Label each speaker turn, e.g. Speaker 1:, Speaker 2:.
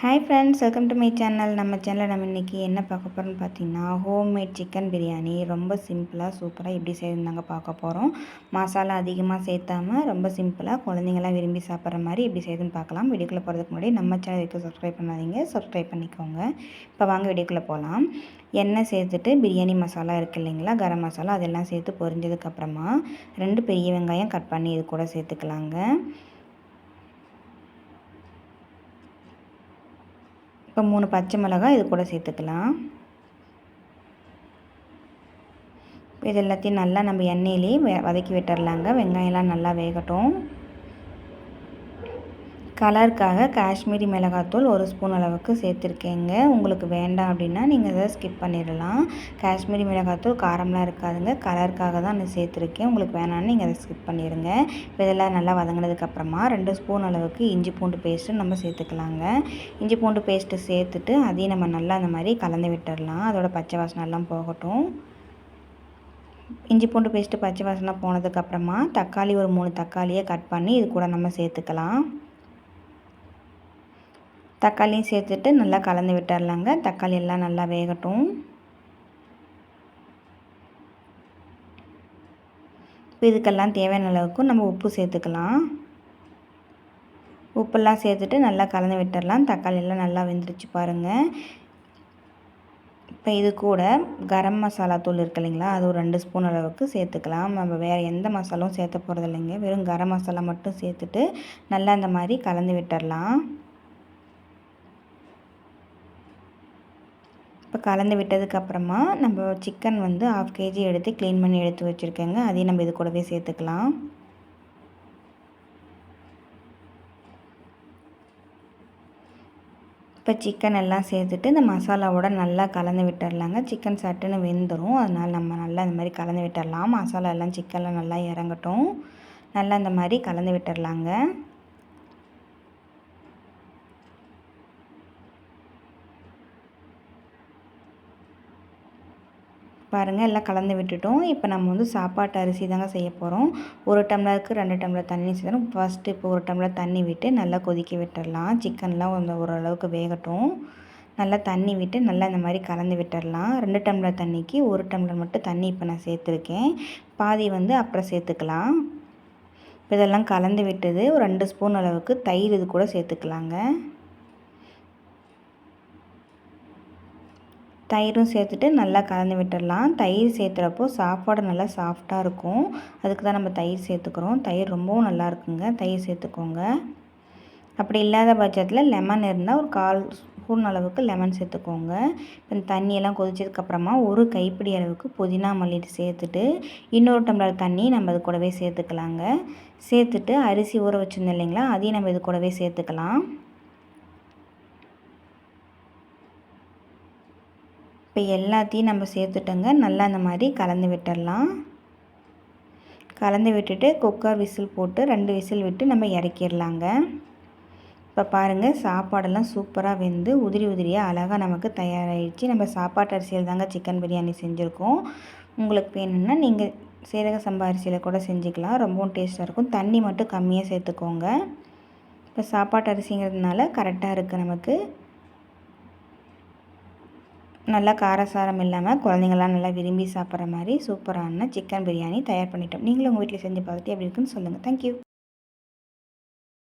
Speaker 1: Hi friends welcome to my channel நம்ம சேனலில் நம்ம இன்றைக்கி என்ன பார்க்க போகிறோம்னு பார்த்தீங்கன்னா ஹோம்மேட் சிக்கன் பிரியாணி ரொம்ப சிம்பிளாக சூப்பராக எப்படி செய்யணுந்தாங்க பார்க்க போகிறோம் மசாலா அதிகமாக சேர்த்தாமல் ரொம்ப சிம்பிளாக குழந்தைங்களாம் விரும்பி சாப்பிட்ற மாதிரி எப்படி செய்யுதுன்னு பார்க்கலாம். வீடியோக்குள்ளே போகிறதுக்கு முன்னாடி நம்ம சேனல் வரைக்கும் சப்ஸ்கிரைப் பண்ணாதீங்க. சப்ஸ்கிரைப் பண்ணிக்கோங்க. இப்போ வாங்க வீடியோக்குள்ளே போகலாம் எண்ணெய் சேர்த்துட்டு பிரியாணி மசாலா இருக்குது இல்லைங்களா கரம் மசாலா அதெல்லாம் சேர்த்து பொரிஞ்சதுக்கப்புறமா ரெண்டு பெரிய வெங்காயம் கட் பண்ணி இது கூட சேர்த்துக்கலாங்க. இப்போ மூணு பச்சை மிளகாய் இது கூட சேர்த்துக்கலாம். இது எல்லாத்தையும் நல்லா நம்ம எண்ணெயிலேயே வதக்கி விட்டுறலாங்க. வெங்காயம்லாம் நல்லா வேகட்டும். கலருக்காக காஷ்மீரி மிளகாத்தூள் ஒரு ஸ்பூன் அளவுக்கு சேர்த்துருக்கேங்க. உங்களுக்கு வேண்டாம் அப்படின்னா நீங்கள் இதை ஸ்கிப் பண்ணிடலாம். காஷ்மீரி மிளகாத்தூள் காரம்லாம் இருக்காதுங்க. கலருக்காக தான் நான் சேர்த்துருக்கேன். உங்களுக்கு வேணான்னு நீங்கள் அதை ஸ்கிப் பண்ணிடுங்க. இப்போ இதெல்லாம் நல்லா வதங்கினதுக்கப்புறமா ரெண்டு ஸ்பூன் அளவுக்கு இஞ்சி பூண்டு பேஸ்ட்டு நம்ம சேர்த்துக்கலாங்க. இஞ்சி பூண்டு பேஸ்ட்டு சேர்த்துட்டு அதையும் நம்ம நல்லா அந்த மாதிரி கலந்து விட்டுடலாம். அதோட பச்சை வாசனெல்லாம் போகட்டும். இஞ்சி பூண்டு பேஸ்ட்டு பச்சை வாசனை போனதுக்கப்புறமா தக்காளி ஒரு மூணு தக்காளியை கட் பண்ணி இது கூட நம்ம சேர்த்துக்கலாம். தக்காளியும் சேர்த்துட்டு நல்லா கலந்து விட்டுடலாங்க தக்காளி எல்லாம் நல்லா வேகட்டும். இப்போ இதுக்கெல்லாம் தேவையான அளவுக்கு நம்ம உப்பு சேர்த்துக்கலாம். உப்பெல்லாம் சேர்த்துட்டு நல்லா கலந்து விட்டுடலாம் தக்காளி எல்லாம் நல்லா வெந்துருச்சு பாருங்கள் இப்போ இது கூட கரம் மசாலா தூள் இருக்கு இல்லைங்களா? அது ஒரு ரெண்டு ஸ்பூன் அளவுக்கு சேர்த்துக்கலாம். நம்ம வேறு எந்த மசாலாவும் சேர்த்த போகிறது இல்லைங்க வெறும் கரம் மசாலா மட்டும் சேர்த்துட்டு நல்லா இந்த மாதிரி கலந்து விட்டுடலாம் இப்போ கலந்து விட்டதுக்கப்புறமா நம்ம சிக்கன் வந்து ஆஃப் கேஜி எடுத்து க்ளீன் பண்ணி எடுத்து வச்சுருக்கேங்க. அதையும் நம்ம இது கூடவே சேர்த்துக்கலாம். இப்போ சிக்கன் எல்லாம் சேர்த்துட்டு இந்த மசாலாவோட நல்லா கலந்து விட்டுடலாங்க. சிக்கன் சட்டுன்னு வெந்துடும் அதனால் நம்ம நல்லா இந்த மாதிரி கலந்து விட்டுடலாம். மசாலா எல்லாம் சிக்கனில் நல்லா இறங்கட்டும். நல்லா இந்த மாதிரி கலந்து விட்டுடலாங்க. பாருங்கள் எல்லாம் கலந்து விட்டுட்டோம். இப்போ நம்ம வந்து சாப்பாட்டு அரிசி தாங்க செய்ய போகிறோம் ஒரு டம்ளருக்கு ரெண்டு டம்ளர் தண்ணி செய்யணும் ஃபஸ்ட்டு இப்போ ஒரு டம்ளர் தண்ணி விட்டு நல்லா கொதிக்க விட்டுடலாம் சிக்கன்லாம் வந்து ஓரளவுக்கு வேகட்டும். நல்லா தண்ணி விட்டு நல்லா இந்த மாதிரி கலந்து விட்டுடலாம் ரெண்டு டம்ளர் தண்ணிக்கு ஒரு டம்ளர் மட்டும் தண்ணி இப்போ நான் சேர்த்துருக்கேன். பாதி வந்து அப்புறம் சேர்த்துக்கலாம். இப்போ இதெல்லாம் கலந்து விட்டது. ஒரு ரெண்டு ஸ்பூன் அளவுக்கு தயிர் இது கூட சேர்த்துக்கலாங்க. தயிரும் சேர்த்துட்டு நல்லா கலந்து விட்டுடலாம். தயிர் சேர்த்துறப்போ சாப்பாடு நல்லா சாஃப்டாக இருக்கும். அதுக்கு தான் நம்ம தயிர் சேர்த்துக்கிறோம். தயிர் ரொம்பவும் நல்லா இருக்குங்க. தயிர் சேர்த்துக்கோங்க. அப்படி இல்லாத பட்சத்தில் லெமன் இருந்தால் ஒரு கால் ஸ்பூன் அளவுக்கு லெமன் சேர்த்துக்கோங்க. இப்போ தண்ணியெல்லாம் கொதிச்சதுக்கப்புறமா ஒரு கைப்பிடி அளவுக்கு புதினா மல்லி சேர்த்துட்டு இன்னொரு டம்ளர் தண்ணி நம்ம இது கூடவே சேர்த்துக்கலாங்க. சேர்த்துட்டு அரிசி ஊற வச்சுருந்தோம் இல்லைங்களா? அதையும் நம்ம இது கூடவே சேர்த்துக்கலாம். இப்போ எல்லாத்தையும் நம்ம சேர்த்துட்டோங்க. நல்லா அந்த மாதிரி கலந்து விட்டுடலாம். கலந்து விட்டுட்டு குக்கர் விசில் போட்டு ரெண்டு விசில் விட்டு நம்ம இறக்கிடலாங்க. இப்போ பாருங்கள் சாப்பாடெல்லாம் சூப்பராக வெந்து உதிரி உதிரியாக அழகாக நமக்கு தயாராகிடுச்சு நம்ம சாப்பாட்டு அரிசியில் தாங்க சிக்கன் பிரியாணி செஞ்சுருக்கோம். உங்களுக்கு வேணும்னா நீங்கள் சீரக சம்பா அரிசியில் கூட செஞ்சுக்கலாம். ரொம்பவும் டேஸ்ட்டாக இருக்கும். தண்ணி மட்டும் கம்மியாக சேர்த்துக்கோங்க. இப்போ சாப்பாட்டு அரிசிங்கிறதுனால கரெக்டாக இருக்குது நமக்கு. நல்லா காரசாரம் இல்லாமல் குழந்தைங்களாம் நல்லா விரும்பி சாப்பிட்ற மாதிரி சூப்பரான சிக்கன் பிரியாணி தயார் பண்ணிட்டோம். நீங்களும் உங்கள் வீட்டில் செஞ்சு பார்த்துட்டு எப்படி இருக்குன்னு சொல்லுங்கள் தேங்க்யூ